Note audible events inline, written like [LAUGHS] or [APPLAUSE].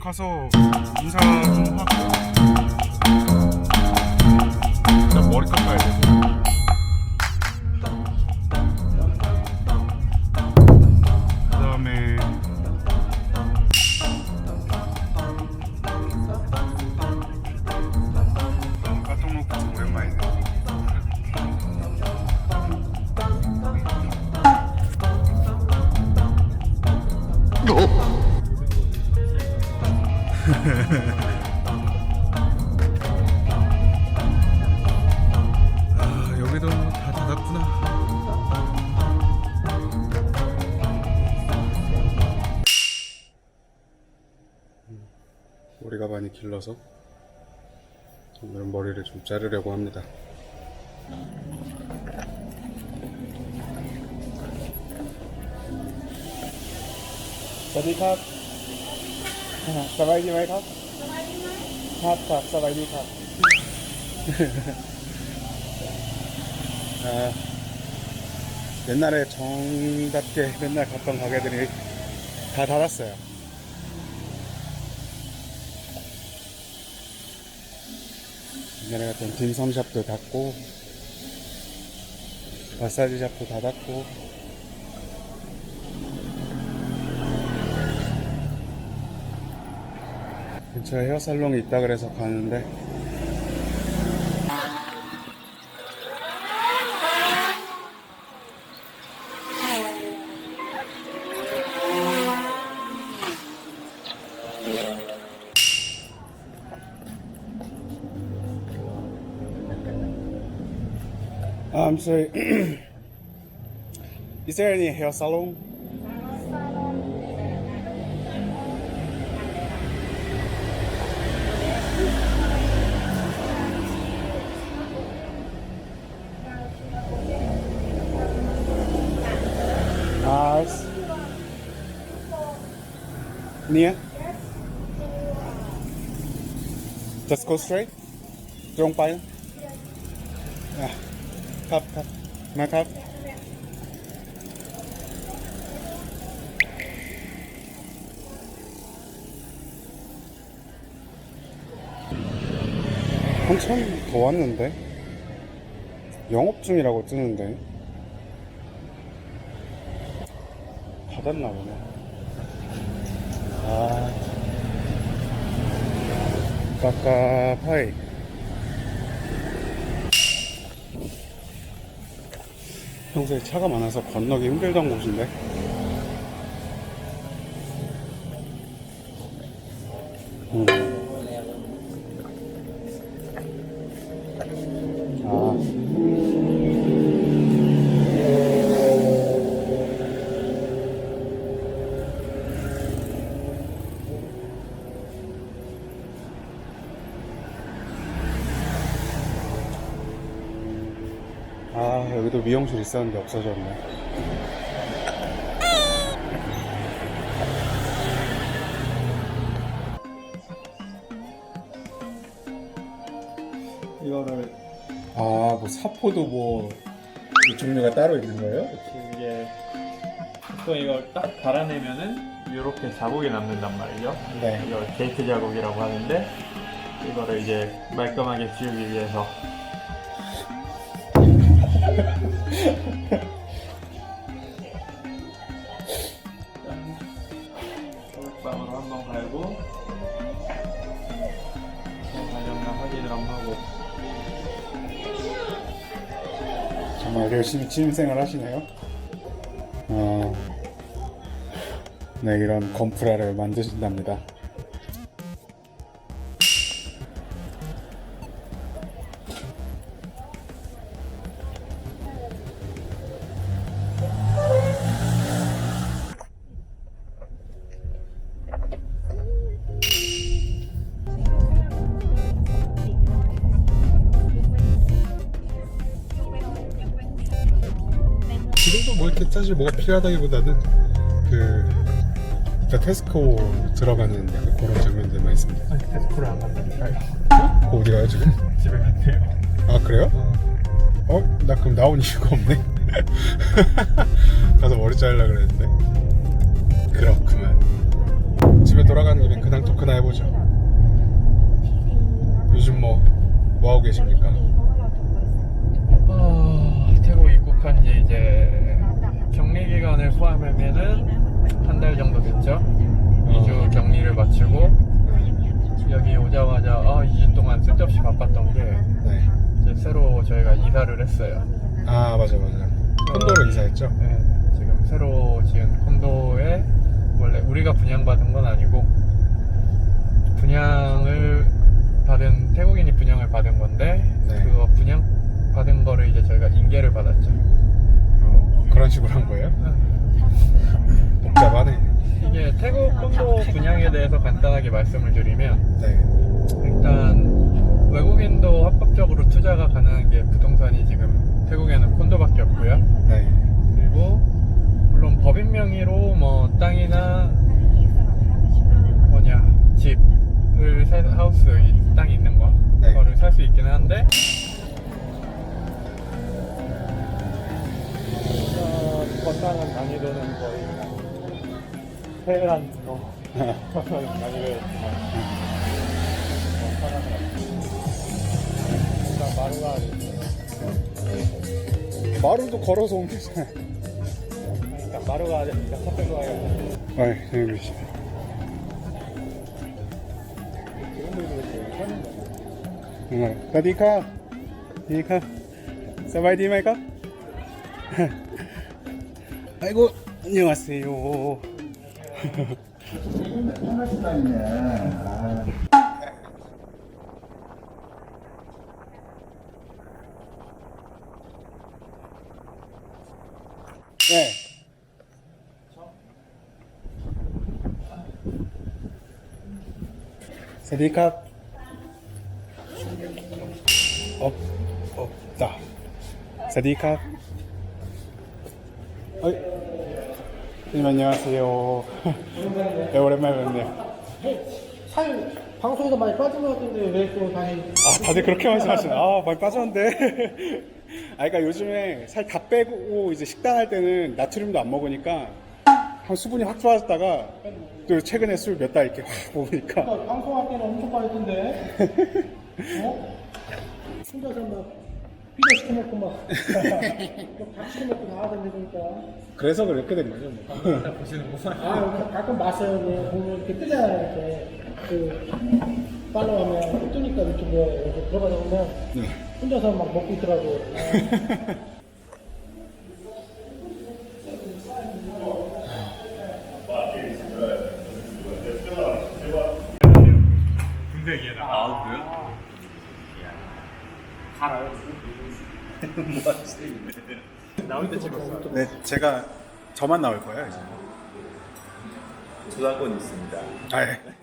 가서 인사 좀 하고. 일단 머리 깎아야 되고 [LAUGHS] 아 여기도 다 닫았구나. 머리가 많이 길러서 오늘은 머리를 좀 자르려고 합니다 สวัสดีครับอ่าสบายดีไหมครับครับครับสบายดีครับ 아, [LAUGHS] 옛날에 정답게 맨날 갔던 가게들이 다 닫았어요. 옛날에 갔던 딤섬샵도 닫고, 마사지 샵도 닫았고, 근처에 헤어살롱이 있다 그래서 가는데, I'm sorry. Is there any hair salon? Near? Just go straight? ตรงไปอ่ะครับครับมาครับ 한참 더 왔는데 영업 중이라고 뜨는데 닫았나 보네 아 깝깝하이 평소에 차가 많아서 건너기 힘들던 곳인데 음. 아 여기도 미용실 있었는데 없어졌네 이거를 아 뭐 사포도 뭐 종류가 따로 있는 거예요? 이게 보통 이걸 딱 갈아내면은 이렇게 자국이 남는단 말이죠. 네 이걸 게이트 자국이라고 하는데 이거를 이제 말끔하게 지우기 위해서 열심히 취임생활 하시네요. 어, 네 이런 건프라를 만드신답니다 지금도 뭐 이렇게 사실 뭐가 필요하다기보다는 그 일단 테스코 들어가는 약간 그런 장면들만 있습니다. 아니 테스코를 안 간다니까요 어, 어디 가요 지금? [LAUGHS] 집에 갔대요 아 그래요? 어? 나 그럼 나온 이유가 없네. [LAUGHS] 가서 머리 자르려 그랬는데. 그렇구만. 집에 돌아가는 김에 근황 토크나 해보죠. 요즘 뭐, 뭐 하고 계십니까? 어, 태국 입국한 지 이제 격리 기간을 포함하면은 한 달 정도 됐죠. 2주 격리를 마치고 여기 오자마자 아, 2주 동안 쓸데없이 바빴던 게 네. 이제 새로 저희가 이사를 했어요. 아, 맞아, 맞아. 콘도로 이사했죠? 네, 지금 새로 지은 콘도에 원래 우리가 분양받은 건 아니고 분양을 받은 태국인이 분양을 받은 건데 네. 그거 분양 받은 거를 이제 저희가 인계를 받았죠. 어, 그런 식으로 한 거예요? 복잡하네. 이게 태국 콘도 분양에 대해서 간단하게 말씀을 드리면 네. 일단 외국인도 합법적으로 투자가 가능한 게 부동산이 지금 태국에는 콘도밖에 없고요. 네. 그리고 물론 법인 명의로 뭐 땅이나 뭐냐 집을 살 하우스 이땅 있는 거 네. 그거를 살 수 있기는 한데 건강한 난이도는 거의 거 난이도였지만 어, 사람은 일단 마루가 마루도 걸어서 오면 되잖아요. 일단 마루가 되니까 섭외가 와요 아, 형님 씨. 응. 사디카. 사디카. 사바이디마이카? 아이고, 안녕하세요. [LAUGHS] 네. 사디카. 없, 없다. 사디카. 어이. 선생님 안녕하세요. [LAUGHS] 네, 오랜만에 뵙네요. 살 방송에서 많이 빠진 것 같은데 왜 또 다시 아, 다들 그렇게 말씀하시네. 아, 많이 빠졌는데. [LAUGHS] 아, 그러니까 요즘에 살 다 빼고 이제 식단 할 때는 나트륨도 안 먹으니까 한 수분이 확 좋아졌다가 또 최근에 술 몇 달 이렇게 확 먹으니까 방송할 때는 엄청 빠졌던데 [LAUGHS] 어? 혼자서 막 피자 시켜 먹고 막 밥 시켜 먹고 나와야 된다니까. 그래서 그렇게 된 거죠. 뭐. 아 가끔 봤어요 네, 보면 이렇게 뜨잖아요 이렇게. 그 팔로우하면 또 뜨니까 유튜브에 이렇게 들어가다 보면 혼자서 막 먹고 있더라고요? 아, [LAUGHS] [LAUGHS] 네, 제가 저만 나올 거예요, 이제. 저작권 있습니다. 아, 예.